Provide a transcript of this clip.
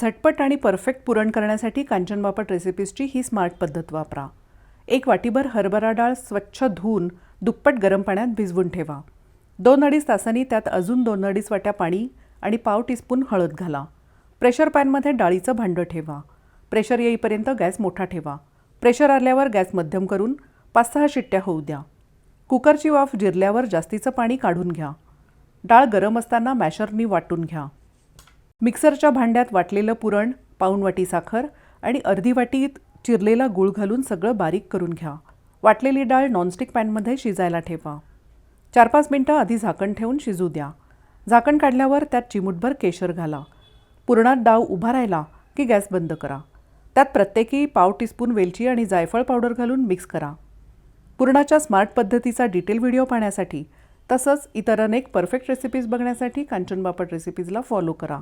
झटपट आणि परफेक्ट पुरण करण्यासाठी कांचन बापट रेसिपीजची ही स्मार्ट पद्धत वापरा. एक वाटीभर हरभरा डाळ स्वच्छ धुवून दुप्पट गरम पाण्यात भिजवून ठेवा. दोन अडीच तासांनी त्यात अजून दोन अडीच वाट्या पाणी आणि पाव टीस्पून हळद घाला. प्रेशर पॅनमध्ये डाळीचं भांडं ठेवा. प्रेशर येईपर्यंत गॅस मोठा ठेवा. प्रेशर आल्यावर गॅस मध्यम करून पाच सहा शिट्ट्या होऊ द्या. कुकरची वाफ जिरल्यावर जास्तीचं पाणी काढून घ्या. डाळ गरम असताना मॅशरनी वाटून घ्या. मिक्सरच्या भांड्यात वाटलेलं पुरण पाऊण वाटी साखर आणि अर्धी वाटीत चिरलेला गूळ घालून सगळं बारीक करून घ्या. वाटलेली डाळ नॉनस्टिक पॅनमध्ये शिजायला ठेवा. चार पाच मिनटं आधी झाकण ठेवून शिजू द्या. झाकण काढल्यावर त्यात चिमूटभर केशर घाला. पुरणात डाव उभा राहिला की गॅस बंद करा. त्यात प्रत्येकी पाव टीस्पून वेलची आणि जायफळ पावडर घालून मिक्स करा. पुरणाच्या स्मार्ट पद्धतीचा डिटेल व्हिडिओ पाहण्यासाठी तसंच इतर अनेक परफेक्ट रेसिपीज बघण्यासाठी कांचन बापट रेसिपीजला फॉलो करा.